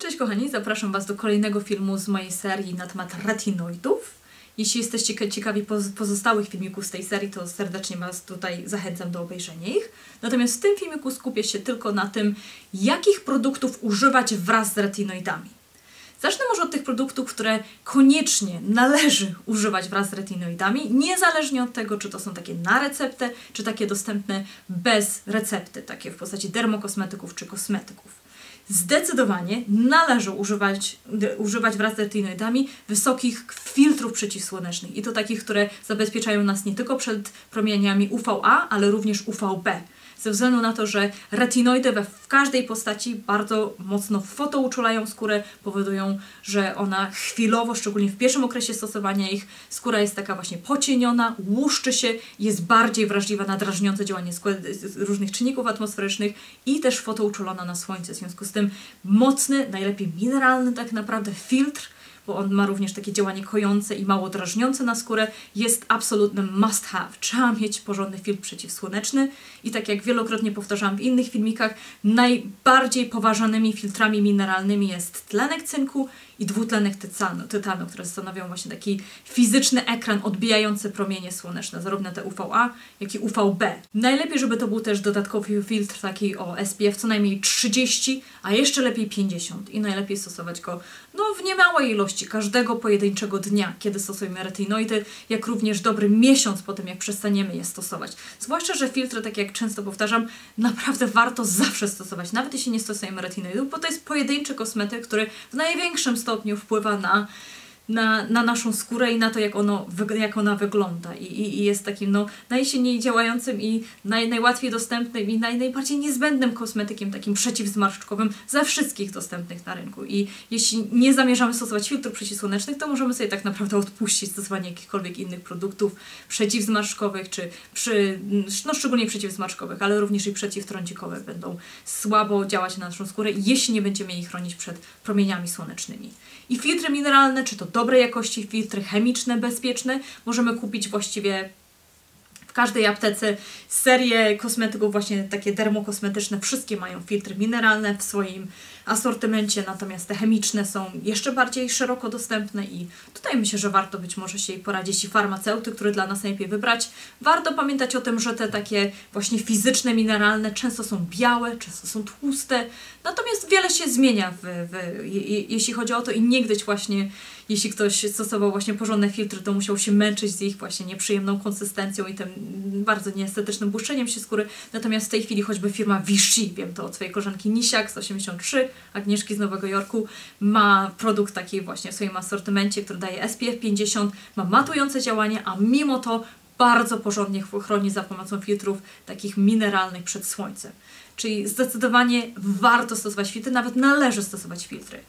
Cześć kochani, zapraszam Was do kolejnego filmu z mojej serii na temat retinoidów. Jeśli jesteście ciekawi pozostałych filmików z tej serii, to serdecznie Was tutaj zachęcam do obejrzenia ich. Natomiast w tym filmiku skupię się tylko na tym, jakich produktów używać wraz z retinoidami. Zacznę może od tych produktów, które koniecznie należy używać wraz z retinoidami, niezależnie od tego, czy to są takie na receptę, czy takie dostępne bez recepty, takie w postaci dermokosmetyków czy kosmetyków. Zdecydowanie należy używać, używać wraz z retinoidami wysokich filtrów przeciwsłonecznych i to takich, które zabezpieczają nas nie tylko przed promieniami UVA, ale również UVB ze względu na to, że retinoidy we w każdej postaci bardzo mocno fotouczulają skórę, powodują, że ona chwilowo, szczególnie w pierwszym okresie stosowania ich, skóra jest taka właśnie pocieniona, łuszczy się, jest bardziej wrażliwa na drażniące działanie różnych czynników atmosferycznych i też fotouczulona na słońce. W związku z tym mocny, najlepiej mineralny tak naprawdę filtr bo on ma również takie działanie kojące i mało drażniące na skórę, jest absolutnym must have. Trzeba mieć porządny filtr przeciwsłoneczny i tak jak wielokrotnie powtarzałam w innych filmikach, najbardziej poważanymi filtrami mineralnymi jest tlenek cynku i dwutlenek tytanu, tytanu, które stanowią właśnie taki fizyczny ekran odbijający promienie słoneczne, zarówno te UVA, jak i UVB. Najlepiej, żeby to był też dodatkowy filtr taki o SPF co najmniej 30, a jeszcze lepiej 50 i najlepiej stosować go no, w niemałej ilości każdego pojedynczego dnia, kiedy stosujemy retinoidy, jak również dobry miesiąc po tym, jak przestaniemy je stosować. Zwłaszcza, że filtry, tak jak często powtarzam, naprawdę warto zawsze stosować, nawet jeśli nie stosujemy retinoidów, bo to jest pojedynczy kosmetyk, który w największym stopniu stopniu wpływa na, na, na naszą skórę i na to, jak, ono, jak ona wygląda. I, i, i jest takim no, najsilniej działającym i naj, najłatwiej dostępnym i naj, najbardziej niezbędnym kosmetykiem takim przeciwzmarszczkowym ze wszystkich dostępnych na rynku. I jeśli nie zamierzamy stosować filtrów przeciwsłonecznych, to możemy sobie tak naprawdę odpuścić stosowanie jakichkolwiek innych produktów przeciwzmarszczkowych, czy przy, no, szczególnie przeciwzmarszczkowych, ale również i przeciwtrądzikowe będą słabo działać na naszą skórę, jeśli nie będziemy jej chronić przed promieniami słonecznymi. I filtry mineralne, czy to dobrej jakości filtry chemiczne, bezpieczne, możemy kupić właściwie w każdej aptece serię kosmetyków, właśnie takie dermokosmetyczne, wszystkie mają filtry mineralne w swoim asortymencie, natomiast te chemiczne są jeszcze bardziej szeroko dostępne i tutaj myślę, że warto być może się poradzić. I farmaceuty, który dla nas najlepiej wybrać. Warto pamiętać o tym, że te takie właśnie fizyczne, mineralne często są białe, często są tłuste, natomiast wiele się zmienia w, w, jeśli chodzi o to i niegdyś właśnie jeśli ktoś stosował właśnie porządne filtry, to musiał się męczyć z ich właśnie nieprzyjemną konsystencją i tym bardzo nieestetycznym błyszczeniem się skóry. Natomiast w tej chwili choćby firma Vichy, wiem to od swojej koleżanki Nisiak z 83, Agnieszki z Nowego Jorku, ma produkt taki właśnie w swoim asortymencie, który daje SPF 50, ma matujące działanie, a mimo to bardzo porządnie chroni za pomocą filtrów takich mineralnych przed słońcem. Czyli zdecydowanie warto stosować filtry, nawet należy stosować filtry.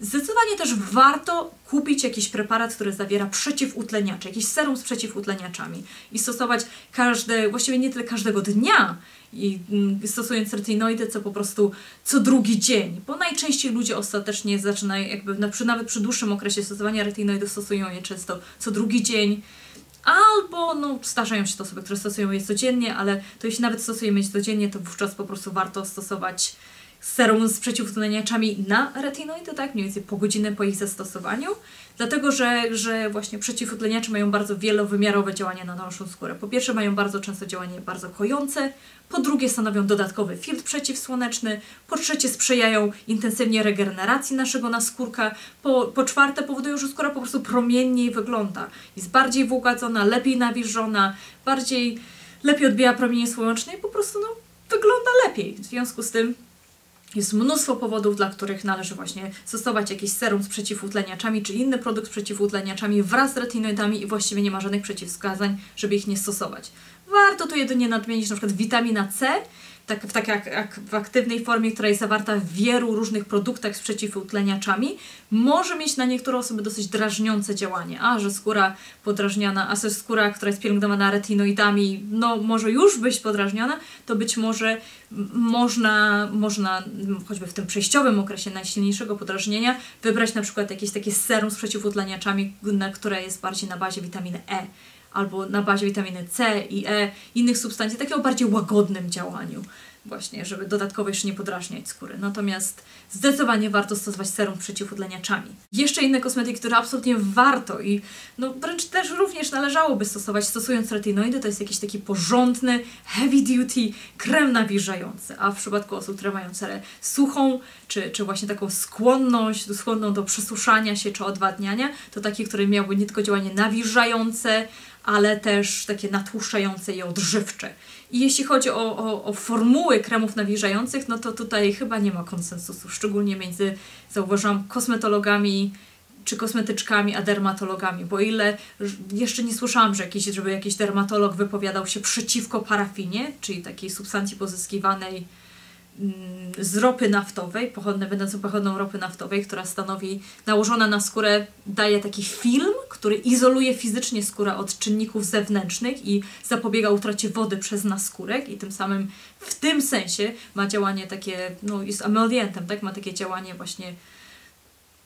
Zdecydowanie też warto kupić jakiś preparat, który zawiera przeciwutleniacze, jakiś serum z przeciwutleniaczami i stosować każde, właściwie nie tyle każdego dnia, i mm, stosując retinoidy, co po prostu co drugi dzień, bo najczęściej ludzie ostatecznie zaczynają, jakby nawet przy dłuższym okresie stosowania retinoidów stosują je często co drugi dzień, albo no, zdarzają się to osoby, które stosują je codziennie, ale to jeśli nawet stosujemy je codziennie, to wówczas po prostu warto stosować serum z przeciwutleniaczami na retinoidy, tak, mniej więcej po godzinę po ich zastosowaniu, dlatego że, że właśnie przeciwutleniacze mają bardzo wielowymiarowe działanie na naszą skórę. Po pierwsze mają bardzo często działanie bardzo kojące, po drugie stanowią dodatkowy filtr przeciwsłoneczny, po trzecie sprzyjają intensywnie regeneracji naszego naskórka, po, po czwarte powodują, że skóra po prostu promienniej wygląda, jest bardziej włógadzona, lepiej nawilżona, bardziej, lepiej odbija promienie słoneczne i po prostu no, wygląda lepiej. W związku z tym jest mnóstwo powodów, dla których należy właśnie stosować jakiś serum z przeciwutleniaczami czy inny produkt z przeciwutleniaczami wraz z retinoidami i właściwie nie ma żadnych przeciwwskazań, żeby ich nie stosować. Warto tu jedynie nadmienić na przykład witamina C, tak, w, tak w aktywnej formie, która jest zawarta w wielu różnych produktach z przeciwutleniaczami, może mieć na niektóre osoby dosyć drażniące działanie. A, że skóra podrażniana, a że skóra, która jest pielęgnowana retinoidami, no może już być podrażniona, to być może można, można choćby w tym przejściowym okresie najsilniejszego podrażnienia wybrać na przykład jakieś takie serum z przeciwutleniaczami, na, które jest bardziej na bazie witaminy E albo na bazie witaminy C i E, innych substancji, takie o bardziej łagodnym działaniu. właśnie, żeby dodatkowo jeszcze nie podrażniać skóry. Natomiast zdecydowanie warto stosować serum przeciw udleniaczami. Jeszcze inne kosmetyki, które absolutnie warto i no wręcz też również należałoby stosować stosując retinoidy, to jest jakiś taki porządny, heavy duty krem nawilżający, a w przypadku osób, które mają cerę suchą, czy, czy właśnie taką skłonność, skłonną do przesuszania się, czy odwadniania, to taki, który miałby nie tylko działanie nawilżające, ale też takie natłuszczające i odżywcze. I jeśli chodzi o, o, o formuły kremów nawilżających, no to tutaj chyba nie ma konsensusu, szczególnie między, zauważam, kosmetologami czy kosmetyczkami, a dermatologami, bo ile jeszcze nie słyszałam, że jakiś, żeby jakiś dermatolog wypowiadał się przeciwko parafinie, czyli takiej substancji pozyskiwanej z ropy naftowej, pochodne, będącą pochodną ropy naftowej, która stanowi, nałożona na skórę, daje taki film, który izoluje fizycznie skórę od czynników zewnętrznych i zapobiega utracie wody przez naskórek i tym samym w tym sensie ma działanie takie, no jest emolientem, tak? Ma takie działanie właśnie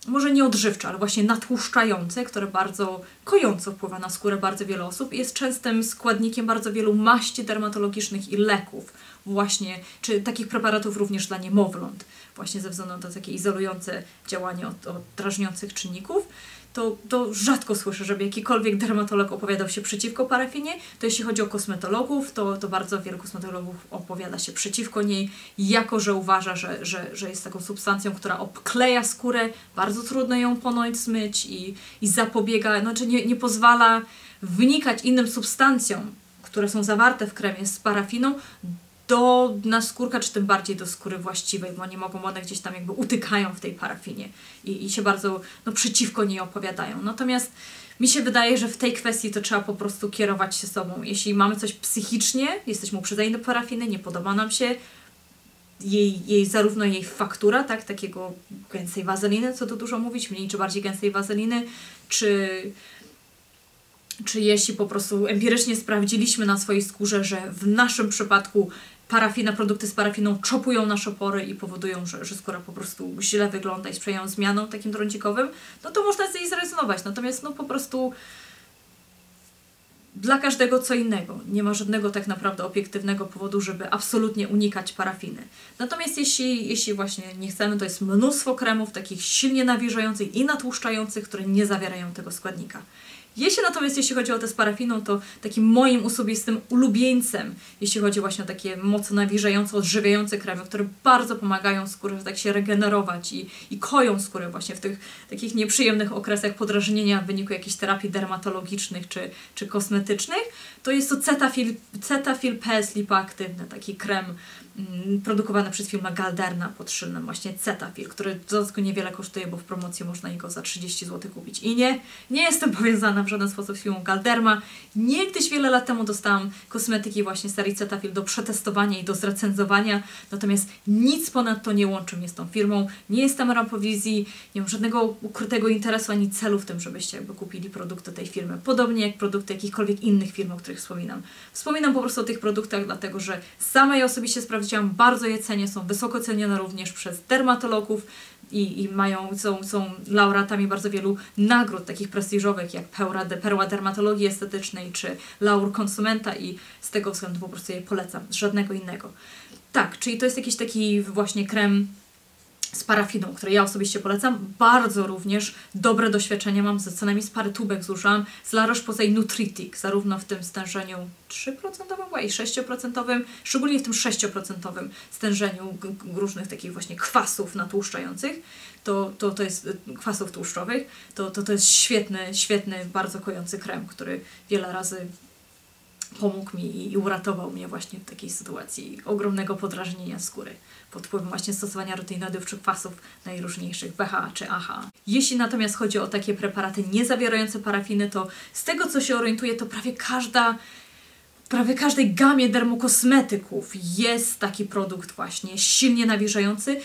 może nie odżywcze, ale właśnie natłuszczające, które bardzo kojąco wpływa na skórę bardzo wielu osób i jest częstym składnikiem bardzo wielu maści dermatologicznych i leków właśnie, czy takich preparatów również dla niemowląt, właśnie ze względu na takie izolujące działanie od, od drażniących czynników, to, to rzadko słyszę, żeby jakikolwiek dermatolog opowiadał się przeciwko parafinie. To jeśli chodzi o kosmetologów, to, to bardzo wielu kosmetologów opowiada się przeciwko niej, jako że uważa, że, że, że jest taką substancją, która obkleja skórę, bardzo trudno ją ponoć zmyć i, i zapobiega, znaczy nie, nie pozwala wnikać innym substancjom, które są zawarte w kremie z parafiną, do naskórka, czy tym bardziej do skóry właściwej, bo nie mogą one gdzieś tam jakby utykają w tej parafinie i, i się bardzo no, przeciwko niej opowiadają. Natomiast mi się wydaje, że w tej kwestii to trzeba po prostu kierować się sobą. Jeśli mamy coś psychicznie, jesteśmy uprzedzeni do parafiny, nie podoba nam się jej, jej zarówno jej faktura, tak, takiego gęstej wazeliny, co tu dużo mówić, mniej czy bardziej gęstej wazeliny, czy czy jeśli po prostu empirycznie sprawdziliśmy na swojej skórze, że w naszym przypadku parafina, produkty z parafiną czopują nasze pory i powodują, że, że skóra po prostu źle wygląda i sprzyjają zmianom takim trądzikowym, no to można z niej zrezygnować. Natomiast no po prostu dla każdego co innego. Nie ma żadnego tak naprawdę obiektywnego powodu, żeby absolutnie unikać parafiny. Natomiast jeśli, jeśli właśnie nie chcemy, to jest mnóstwo kremów takich silnie nawilżających i natłuszczających, które nie zawierają tego składnika. Jeśli natomiast jeśli chodzi o te z parafiną, to takim moim osobistym ulubieńcem, jeśli chodzi właśnie o takie mocno nawilżające, odżywiające kremy, które bardzo pomagają skórze tak się regenerować i, i koją skórę właśnie w tych takich nieprzyjemnych okresach podrażnienia w wyniku jakichś terapii dermatologicznych czy, czy kosmetycznych, to jest to Cetaphil, Cetaphil PS lipoaktywny, taki krem Mm, produkowane przez firmę Galderna pod szyldem właśnie Cetaphil, który w dodatku niewiele kosztuje, bo w promocji można go za 30 zł kupić. I nie, nie jestem powiązana w żaden sposób firmą Galderma. Niegdyś wiele lat temu dostałam kosmetyki właśnie serii Cetaphil do przetestowania i do zrecenzowania, natomiast nic ponadto nie łączy mnie z tą firmą. Nie jestem rampowizji, nie mam żadnego ukrytego interesu ani celu w tym, żebyście jakby kupili produkty tej firmy. Podobnie jak produkty jakichkolwiek innych firm, o których wspominam. Wspominam po prostu o tych produktach, dlatego że sama je osobiście sprawdziłam, bardzo je cenię, są wysoko cenione również przez dermatologów i, i mają, są, są laureatami bardzo wielu nagród takich prestiżowych jak Perła, Perła Dermatologii Estetycznej czy Laur Konsumenta i z tego względu po prostu je polecam, żadnego innego. Tak, czyli to jest jakiś taki właśnie krem z parafiną, które ja osobiście polecam. Bardzo również dobre doświadczenia mam z co najmniej z parę tubek. Zużyłam z La Roche-Posay Nutritic, zarówno w tym stężeniu 3% i 6%, szczególnie w tym 6% stężeniu różnych takich właśnie kwasów natłuszczających, to, to, to jest y, kwasów tłuszczowych, to, to, to jest świetny, świetny, bardzo kojący krem, który wiele razy pomógł mi i uratował mnie właśnie w takiej sytuacji ogromnego podrażnienia skóry pod wpływem właśnie stosowania rutynoidów czy kwasów najróżniejszych BHA czy AHA. Jeśli natomiast chodzi o takie preparaty nie zawierające parafiny, to z tego co się orientuję, to prawie każda prawie każdej gamie dermokosmetyków jest taki produkt właśnie silnie nawilżający.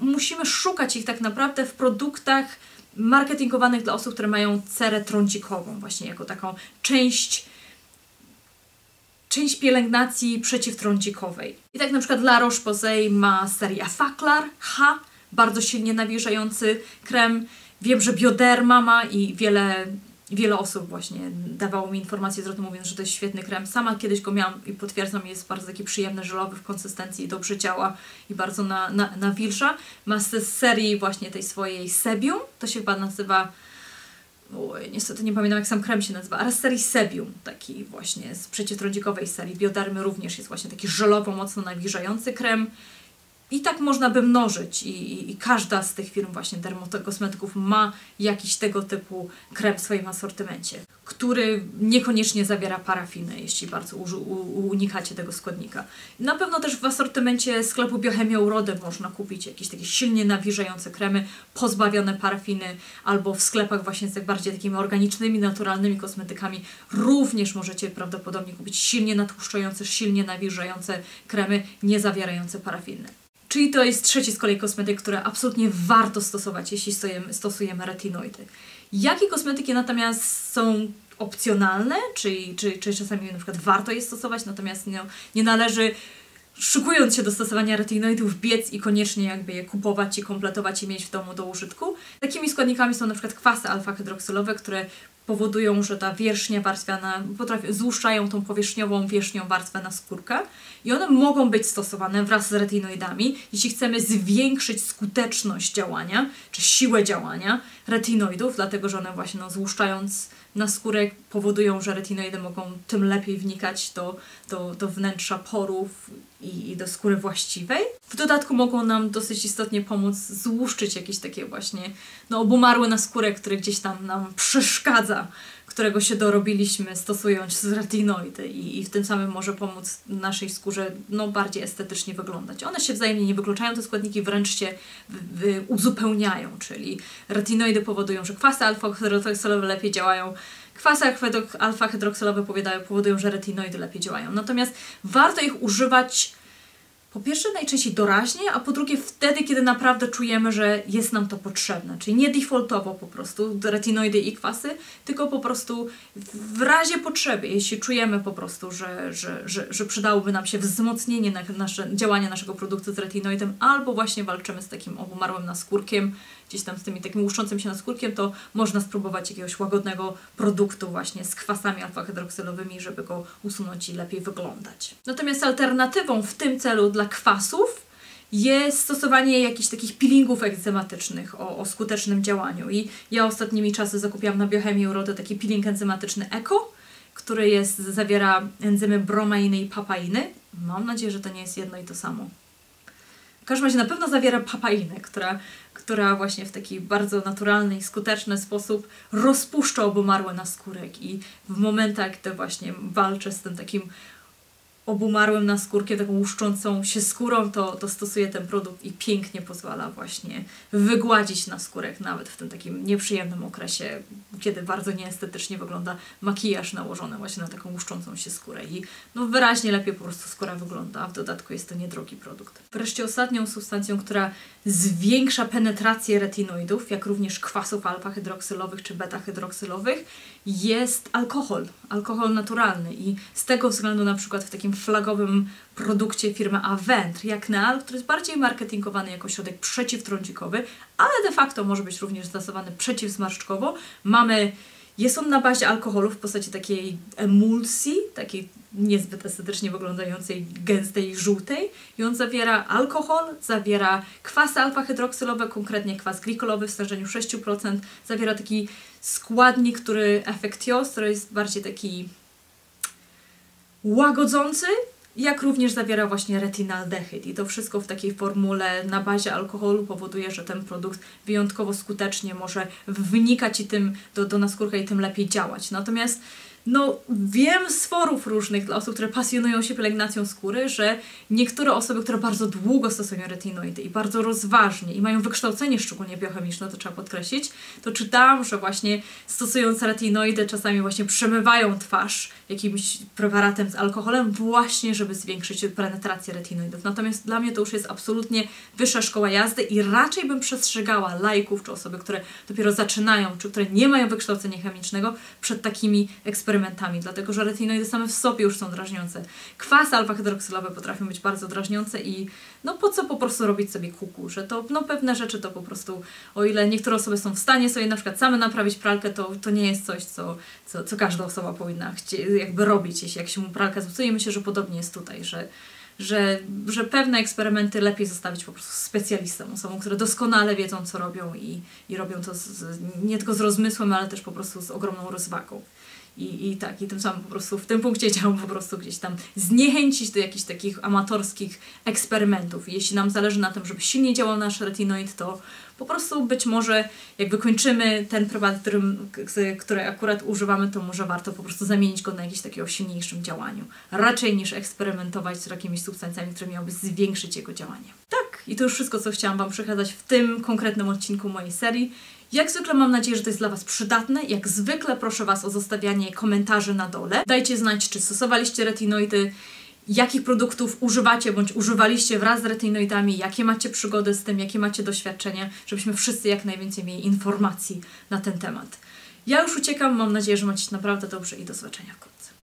Musimy szukać ich tak naprawdę w produktach marketingowanych dla osób, które mają cerę trądzikową, właśnie jako taką część część pielęgnacji przeciwtrądzikowej. I tak na przykład La Roche-Posay ma serię Faklar H, bardzo silnie nawilżający krem. Wiem, że Bioderma ma i wiele wiele osób właśnie dawało mi informacje zwrotne mówiąc, że to jest świetny krem. Sama kiedyś go miałam i potwierdzam, jest bardzo taki przyjemny, żelowy w konsystencji, dobrze działa i bardzo na, na. Ma z serii właśnie tej swojej Sebium, to się chyba nazywa Oj, niestety nie pamiętam jak sam krem się nazywa, serii Sebium, taki właśnie z przeciwtrądzikowej serii. Biodermy również jest właśnie taki żelowo, mocno nawilżający krem. I tak można by mnożyć i, i, i każda z tych firm właśnie dermokosmetyków ma jakiś tego typu krem w swoim asortymencie, który niekoniecznie zawiera parafinę, jeśli bardzo u, u, unikacie tego składnika. Na pewno też w asortymencie sklepu Biochemia Urody można kupić jakieś takie silnie nawilżające kremy pozbawione parafiny albo w sklepach właśnie z bardziej takimi organicznymi, naturalnymi kosmetykami również możecie prawdopodobnie kupić silnie natłuszczające, silnie nawilżające kremy nie zawierające parafiny. Czyli to jest trzeci z kolei kosmetyk, który absolutnie warto stosować, jeśli stosujemy, stosujemy retinoidy. Jakie kosmetyki natomiast są opcjonalne, czyli czy, czy czasami na przykład warto je stosować, natomiast nie, nie należy szykując się do stosowania retinoidów, biec i koniecznie jakby je kupować i kompletować i mieć w domu do użytku. Takimi składnikami są na przykład kwasy alfa-hydroksylowe, które powodują, że ta wierzchnia warstwa potrafi, złuszczają tą powierzchniową wierzchnią warstwę na skórkę i one mogą być stosowane wraz z retinoidami, jeśli chcemy zwiększyć skuteczność działania, czy siłę działania retinoidów, dlatego że one właśnie no, złuszczając na skórę powodują, że retinoidy mogą tym lepiej wnikać do, do, do wnętrza porów i, i do skóry właściwej. W dodatku mogą nam dosyć istotnie pomóc złuszczyć jakieś takie właśnie no, obumarły na skórę, które gdzieś tam nam przeszkadza którego się dorobiliśmy stosując retinoidy i, i w tym samym może pomóc naszej skórze no, bardziej estetycznie wyglądać. One się wzajemnie nie wykluczają, te składniki wręcz się w, w, uzupełniają, czyli retinoidy powodują, że kwasy alfa-hydroksylowe lepiej działają, kwasy alfa-hydroksylowe powodują, że retinoidy lepiej działają. Natomiast warto ich używać po pierwsze najczęściej doraźnie, a po drugie wtedy, kiedy naprawdę czujemy, że jest nam to potrzebne. Czyli nie defaultowo po prostu retinoidy i kwasy, tylko po prostu w razie potrzeby, jeśli czujemy po prostu, że, że, że, że przydałoby nam się wzmocnienie na nasze, działania naszego produktu z retinoidem, albo właśnie walczymy z takim obumarłym naskórkiem, gdzieś tam z tymi takimi łuszczącym się naskórkiem, to można spróbować jakiegoś łagodnego produktu właśnie z kwasami alfa-hydroksylowymi, żeby go usunąć i lepiej wyglądać. Natomiast alternatywą w tym celu dla kwasów jest stosowanie jakichś takich peelingów enzymatycznych o, o skutecznym działaniu. I ja ostatnimi czasy zakupiłam na biochemii urodę taki peeling enzymatyczny Eco, który jest, zawiera enzymy bromainy i papainy. Mam nadzieję, że to nie jest jedno i to samo. W każdym razie na pewno zawiera papainę, która która właśnie w taki bardzo naturalny i skuteczny sposób rozpuszcza obumarłe naskórek i w momentach, gdy właśnie walczę z tym takim obumarłym na skórkę, taką łuszczącą się skórą, to, to stosuję ten produkt i pięknie pozwala właśnie wygładzić naskórek nawet w tym takim nieprzyjemnym okresie, kiedy bardzo nieestetycznie wygląda makijaż nałożony właśnie na taką łuszczącą się skórę. I no wyraźnie lepiej po prostu skóra wygląda, w dodatku jest to niedrogi produkt. Wreszcie ostatnią substancją, która zwiększa penetrację retinoidów, jak również kwasów alfa-hydroksylowych czy beta-hydroksylowych, jest alkohol, alkohol naturalny. I z tego względu na przykład w takim flagowym produkcie firmy Avent, jak Neal, który jest bardziej marketingowany jako środek przeciwtrądzikowy, ale de facto może być również stosowany przeciwzmarszczkowo, mamy jest on na bazie alkoholu w postaci takiej emulsji, takiej niezbyt estetycznie wyglądającej, gęstej, żółtej. I on zawiera alkohol, zawiera kwasy alfa-hydroksylowe, konkretnie kwas glikolowy w stężeniu 6%, zawiera taki składnik, który efektios, który jest bardziej taki łagodzący, jak również zawiera właśnie retinaldehyd i to wszystko w takiej formule na bazie alkoholu powoduje, że ten produkt wyjątkowo skutecznie może wnikać i tym do, do naskórka i tym lepiej działać. Natomiast no wiem z forów różnych dla osób, które pasjonują się pielęgnacją skóry, że niektóre osoby, które bardzo długo stosują retinoidy i bardzo rozważnie i mają wykształcenie szczególnie biochemiczne, to trzeba podkreślić, to czytałam, że właśnie stosując retinoidy czasami właśnie przemywają twarz jakimś preparatem z alkoholem właśnie, żeby zwiększyć penetrację retinoidów. Natomiast dla mnie to już jest absolutnie wyższa szkoła jazdy i raczej bym przestrzegała lajków czy osoby, które dopiero zaczynają, czy które nie mają wykształcenia chemicznego przed takimi eksperymentami dlatego że retinoidy same w sobie już są drażniące. Kwasy alfa-hydroksylowe potrafią być bardzo drażniące i no po co po prostu robić sobie kuku, że to no pewne rzeczy to po prostu, o ile niektóre osoby są w stanie sobie na przykład same naprawić pralkę, to, to nie jest coś, co, co, co każda osoba powinna jakby robić, jeśli jak się mu pralka zepsuje. Myślę, że podobnie jest tutaj, że że, że pewne eksperymenty lepiej zostawić po prostu specjalistom, osobom, które doskonale wiedzą, co robią i, i robią to z, nie tylko z rozmysłem, ale też po prostu z ogromną rozwagą. I, I tak, i tym samym po prostu w tym punkcie chciałam po prostu gdzieś tam zniechęcić do jakichś takich amatorskich eksperymentów. I jeśli nam zależy na tym, żeby silnie działał nasz retinoid, to po prostu być może jak wykończymy ten preparat, którym, który akurat używamy, to może warto po prostu zamienić go na jakiś taki o silniejszym działaniu. Raczej niż eksperymentować z jakimiś substancjami, które miałyby zwiększyć jego działanie. Tak, i to już wszystko, co chciałam Wam przekazać w tym konkretnym odcinku mojej serii. Jak zwykle mam nadzieję, że to jest dla Was przydatne. Jak zwykle proszę Was o zostawianie komentarzy na dole. Dajcie znać, czy stosowaliście retinoidy, jakich produktów używacie bądź używaliście wraz z retinoidami, jakie macie przygody z tym, jakie macie doświadczenia, żebyśmy wszyscy jak najwięcej mieli informacji na ten temat. Ja już uciekam, mam nadzieję, że macie naprawdę dobrze i do zobaczenia wkrótce.